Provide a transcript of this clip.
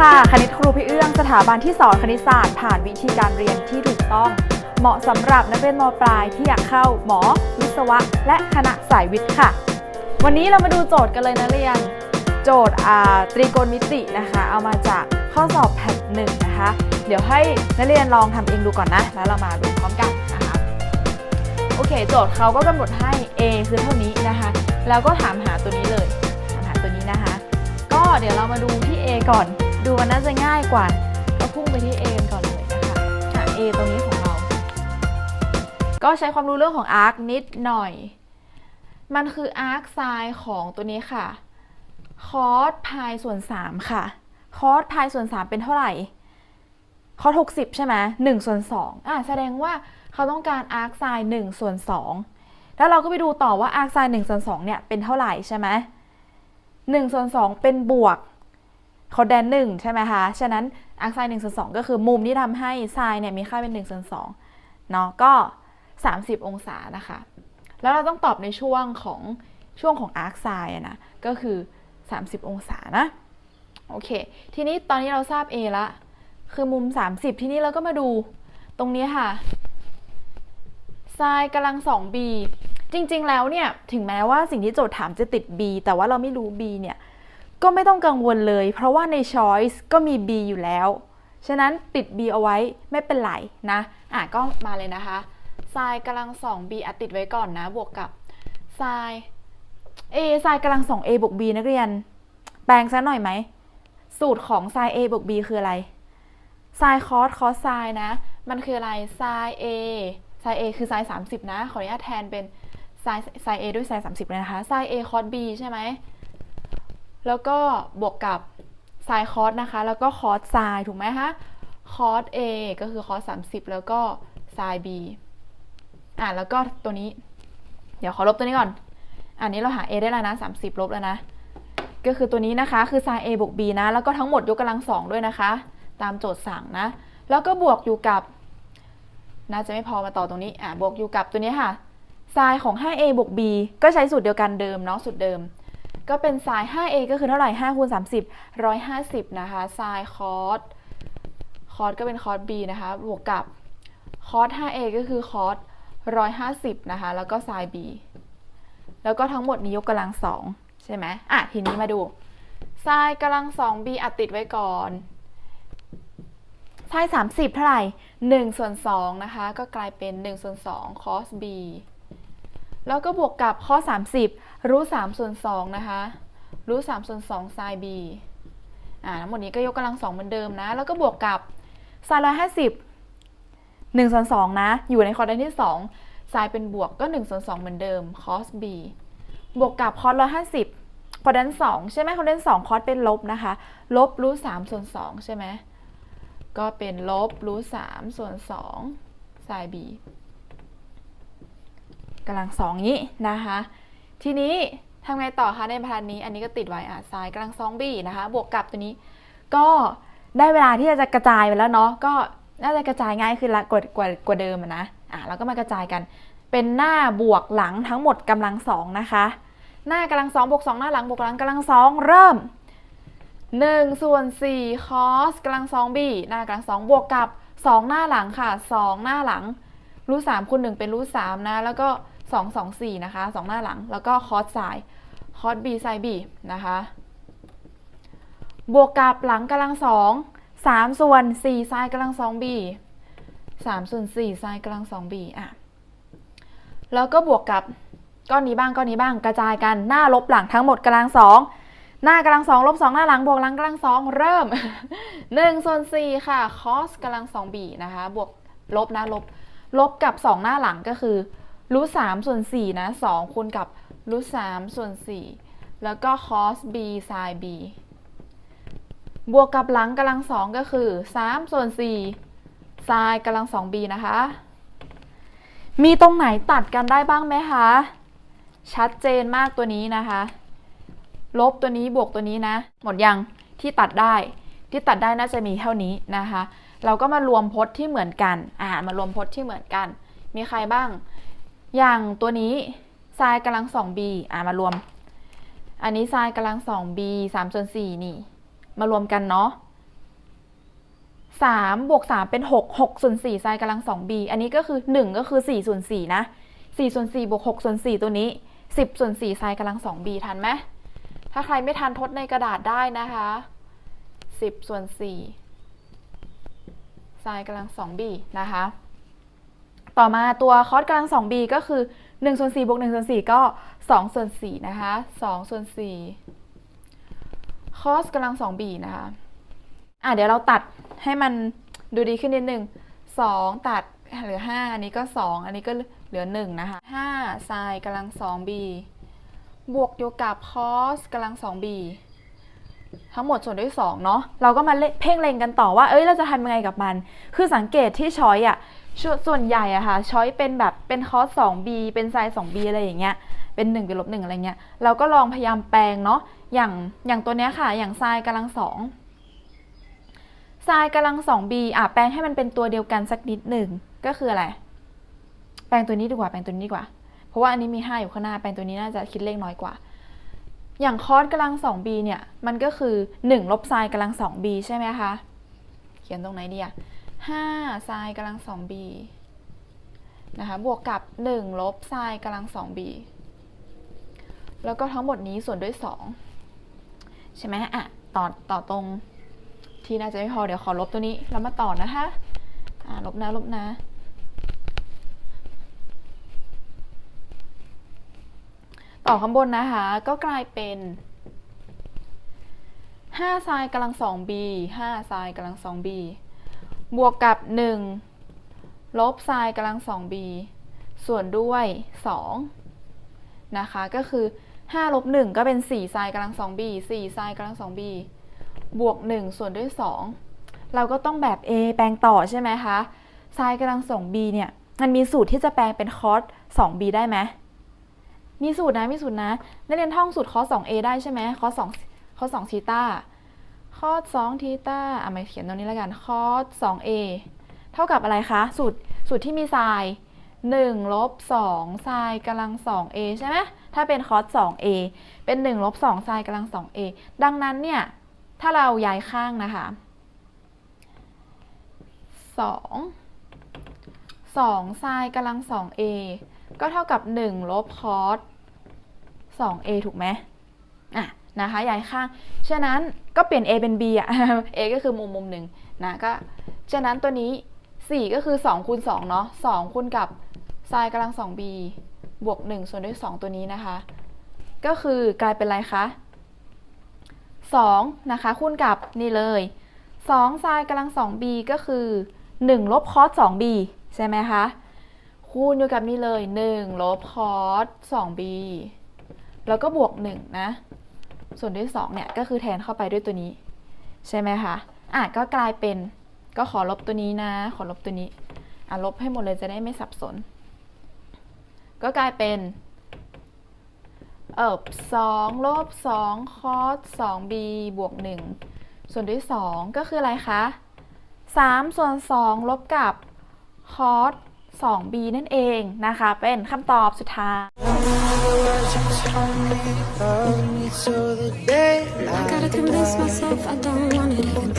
ค่ะ คณิตครูพี่เอื้องสถาบันที่สอนคณิตศาสตร์ผ่านวิธีการเรียนที่ถูกต้อง เหมาะสำหรับนักเรียนมปลายที่อยากเข้าหมอ วิศวะ และคณะสายวิทย์ค่ะ วันนี้เรามาดูโจทย์กันเลยนะเรียน โจทย์อาตรีโกณมิตินะคะ เอามาจากข้อสอบแพทหนึ่งนะคะ เดี๋ยวให้นักเรียนลองทำเองดูก่อนนะ แล้วเรามาดูพร้อมกันนะคะโอเค โจทย์เขาก็กำหนดให้ a คือเท่านี้นะคะ แล้วก็ถามหาตัวนี้เลยถามหาตัวนี้นะคะ ก็เดี๋ยวเรามาดูที่ a ก่อน ดูมันน่าจะง่ายกว่า ก็พุ่งไปที่ a กันก่อนเลยนะคะอะ a ตรงนี้ของเรา ก็ใช้ความรู้เรื่องของ arc นิดหน่อย มันคือ arc sin ของตัวนี้ค่ะ cos pi ส่วน 3 ค่ะ cos pi ส่วน 3 เป็นเท่าไหร่ cos 60ใช่ไหม1ส่วน2อะแสดงว่าเขาต้องการ arc sin 1ส่วน2แล้วเราก็ไปดูต่อว่า arc sin 1ส่วน2เนี่ยเป็นเท่าไหร่ใช่ไหม1ส่วน2เป็นบวก เขาแดน1ใช่ไหมคะ ฉะนั้น arc sin 1ส่วน2ก็คือมุมที่ทำให้ sin เนี่ยมีค่าเป็น1ส่วน2เนาะก็ 30 องศานะคะ แล้วเราต้องตอบในช่วงของช่วงของ arc sin อะนะก็คือ 30 องศานะโอเค ทีนี้ตอนนี้เราทราบ A ละ คือมุม 30 ทีนี้เราก็มาดูตรงนี้ค่ะ sin กำลัง 2b จริง ๆ แล้วเนี่ย ถึงแม้ว่าสิ่งที่โจทย์ถามจะติด b แต่ว่าเราไม่รู้ b เนี่ย ก็ไม่ต้องกังวลเลย เพราะว่าใน choice ก็มี b อยู่แล้ว ฉะนั้นติด b เอาไว้ไม่เป็นไรนะ อะก็มาเลยนะคะ sin กำลัง 2b อะติดไว้ก่อนนะ บวกกับ sin a sin กำลัง 2a บวก b นักเรียน แปลงซะหน่อยไหม สูตรของ sin a บวก b คืออะไร sin cos cos sin นะ มันคืออะไร sin a sin a คือ sin 30 นะ ขออนุญาตแทนเป็น sin sin a ด้วย sin 30 เลยนะคะ sin a cos b ใช่ไหม แล้วก็บวกกับ sin cos นะคะ แล้วก็ cos sin ถูกไหมคะ cos a ก็คือ cos 30 แล้วก็ sin b อะแล้วก็ตัวนี้ เดี๋ยวขอลบตัวนี้ก่อน อันนี้เราหา a ได้แล้วนะ 30 ลบแล้วนะ ก็คือตัวนี้นะคะคือ sin a บวก b นะ แล้วก็ทั้งหมดยกกำลังสองด้วยนะคะ ตามโจทย์สั่งนะ แล้วก็บวกอยู่กับ น่าจะไม่พอมาต่อตรงนี้อะบวกอยู่กับตัวนี้ค่ะ sin ของ 5a บวก b ก็ใช้สูตรเดียวกันเดิมเนาะสูตรเดิม ก็เป็น sin 5a ก็คือเท่าไหร่5คูณ30 150 นะคะ sin cos cos ก็เป็น cos b นะคะ บวกกับ cos 5a ก็คือ cos 150 นะคะ แล้วก็ sin b แล้วก็ทั้งหมดนี้ยกกำลังสองใช่ไหมอะ ทีนี้มาดู sin กำลังสอง b อัดติดไว้ก่อน sin 30 เท่าไหร่1ส่วน2นะคะ ก็กลายเป็น1ส่วน2 cos b แล้วก็บวกกับ cos 30 รูท3ส่วน2นะคะรูท3ส่วน2 sin b อ่าทั้งหมดนี้ก็ยกกำลังสองเหมือนเดิมนะ แล้วก็บวกกับ sin 150 1ส่วน2นะ อยู่ในคอร์ดที่2 sin เป็นบวกก็1ส่วน2เหมือนเดิม cos b บวกกับ cos 150คอร์ดน2ใช่ไหมคอร์ดน2 cos เป็นลบนะคะ ลบรูท3ส่วน2ใช่ไหมก็เป็นลบรูท3ส่วน2 sin b กำลังสองนี้นะคะ ทีนี้ทำไงต่อคะในบรรทัดนี้ อันนี้ก็ติดไว้อะ sin กำลังสอง b นะคะ บวกกับตัวนี้ ก็ได้เวลาที่จะกระจายไปแล้วเนาะก็น่าจะกระจายง่ายขึ้นละกว่ากว่ากว่าเดิมนะอะเราก็มากระจายกัน เป็นหน้าบวกหลังทั้งหมดกำลังสองนะคะ หน้ากำลังสองบวกสองหน้าหลังบวกหลังกำลังสองเริ่ม1ส่วน4 cos กำลังสอง b หน้ากำลังสองบวกกับ 2 หน้าหลังค่ะ 2 หน้าหลังรูทสามคูณหนึ่งเป็นรูทสามนะ แล้วก็ 2 2 4 นะคะ 2 หน้าหลัง แล้วก็ cos สาย cos b sin b นะคะ บวกกับหลังกำลังสองสามส่วนสี่ไซน์กำลังสอง b สามส่วนสี่ไซน์กำลังสอง b อะ แล้วก็บวกกับก้อนนี้บ้างก้อนนี้บ้างกระจายกันหน้าลบหลังทั้งหมดกำลังสองหน้ากำลังสองลบสองหน้าหลังบวกหลังกำลังสองเริ่มหนึ่งส่วนสี่ค่ะ cos กำลังสอง b นะคะ บวกลบนะลบลบกับสองหน้าหลังก็คือ รูทสามส่วนสี่นะสองคูณกับรูทสามส่วนสี่แล้วก็ cos b sin b บวกกับหลังกำลังสองก็คือ3ส่วน4 sin กำลัง 2b นะคะ มีตรงไหนตัดกันได้บ้างไหมคะ ชัดเจนมากตัวนี้นะคะ ลบตัวนี้บวกตัวนี้นะ หมดยังที่ตัดได้ที่ตัดได้น่าจะมีเท่านี้นะคะ เราก็มารวมพจน์ที่เหมือนกัน อ่ามารวมพจน์ที่เหมือนกัน มีใครบ้าง อย่างตัวนี้ sin กำลัง 2b อ่ามารวม อันนี้ sin กำลัง 2b 3ส่วน4นี่ มารวมกันเนาะ3บวก3เป็น 6 6ส่วน4ไซน์กำลัง 2b อันนี้ก็คือ 1 ก็คือ4ส่วน4นะ4ส่วน4บวก6ส่วน4ตัวนี้ 10ส่วน4ไซน์กำลัง 2b ทันไหมถ้าใครไม่ทันทดในกระดาษได้นะคะ 10ส่วน4ไซน์กำลัง 2b นะคะ ต่อมาตัวคอสกำลัง 2b ก็คือ1ส่วน4บวก1ส่วน4ก็2ส่วน4นะคะ2ส่วน4คอสกำลัง 2b นะคะ อะเดี๋ยวเราตัดให้มันดูดีขึ้นนิดนึง2ตัดเหลือ 5 อันนี้ก็ 2 อันนี้ก็เหลือ 1 นะคะ5ไซน์กำลัง 2b บวกอยู่กับคอสกำลัง 2b ทั้งหมดส่วนด้วย2เนาะเราก็มาเพ่งเล็งกันต่อว่าเอ้ยเราจะทำยังไงกับมัน คือสังเกตที่ช้อยอะส่วนส่วนใหญ่อะค่ะช้อยเป็นแบบเป็นคอส 2b เป็นไซน์ 2b อะไรอย่างเงี้ยเป็น1เป็นลบ1อะไรเงี้ยเราก็ลองพยายามแปลงเนาะอย่างอย่างตัวเนี้ยค่ะ อย่างไซน์กำลัง2ไซน์กำลัง 2b อะแปลงให้มันเป็นตัวเดียวกันสักนิดหนึ่งก็คืออะไร แปลงตัวนี้ดีกว่าแปลงตัวนี้ดีกว่า เพราะว่าอันนี้มี 5 อยู่ข้างหน้าแปลงตัวนี้น่าจะคิดเลขน้อยกว่า อย่างคอสกำลัง 2b เนี่ย มันก็คือ 1 ลบไซน์กำลัง 2b ใช่ไหมคะ เขียนตรงไหนดีอะ5ไซน์กำลัง 2b นะคะ บวกกับ 1 ลบไซน์กำลัง 2b แล้วก็ทั้งหมดนี้ส่วนด้วย 2 ใช่ไหมอะ ต่อต่อตรงที่น่าจะไม่พอ เดี๋ยวขอลบตัวนี้ แล้วมาต่อนะคะ อ่า ลบนะ ลบนะ ต่อข้างบนนะคะ ก็กลายเป็น5ไซน์กำลัง 2b 5ไซน์กำลัง 2b บวกกับ 1 ลบไซน์กำลัง 2b ส่วนด้วย2นะคะ ก็คือ5ลบ1ก็เป็น4ไซน์กำลัง 2b 4ไซน์กำลัง 2b บวก 1 ส่วนด้วย 2 เราก็ต้องแบบ a แปลงต่อใช่ไหมคะไซน์กำลัง 2b เนี่ย มันมีสูตรที่จะแปลงเป็นคอส 2b ได้ไหม มีสูตรนะ มีสูตรนะ นักเรียนท่องสูตรคอส 2a ได้ใช่ไหมคอส2คอส2ทีต้าคอส2ทีต้าอะมาเขียนตรงนี้แล้วกันคอส 2a เท่ากับอะไรคะ สูตร สูตรที่มีไซน์1ลบ2ไซน์กำลัง 2a ใช่ไหมถ้าเป็นคอส 2a เป็น1ลบ2ไซน์กำลัง 2a ดังนั้นเนี่ย ถ้าเราย้ายข้างนะคะ 2 2ไซน์กำลัง 2a ก็เท่ากับ 1 ลบคอส 2a ถูกไหมอะนะคะย้ายข้าง ฉะนั้นก็เปลี่ยน a เป็น b อะ a ก็คือมุมมุมหนึ่งนะก็ ฉะนั้นตัวนี้ 4 ก็คือ2คูณ2เนาะ2คูณกับไซน์กำลัง 2b บวก 1 ส่วนด้วย 2 ตัวนี้นะคะ ก็คือกลายเป็นอะไรคะ2นะคะคูณกับนี่เลย2ไซน์กำลัง 2b ก็คือ 1 ลบคอส 2b ใช่ไหมคะ คูณอยู่กับนี่เลย1ลบคอส 2b แล้วก็บวก 1 นะ ส่วนด้วย 2 เนี่ย ก็คือแทนเข้าไปด้วยตัวนี้ ใช่ไหมคะอะก็กลายเป็นก็ขอลบตัวนี้นะ ขอลบตัวนี้อะลบให้หมดเลยจะได้ไม่สับสน ก็กลายเป็นเอิบ2ลบ2คอส 2b บวก1ส่วนด้วย2ก็คืออะไรคะ3ส่วน2ลบกับคอส 2b นั่นเองนะคะ เป็นคำตอบสุดท้าย I gotta convince myself I don't want it even though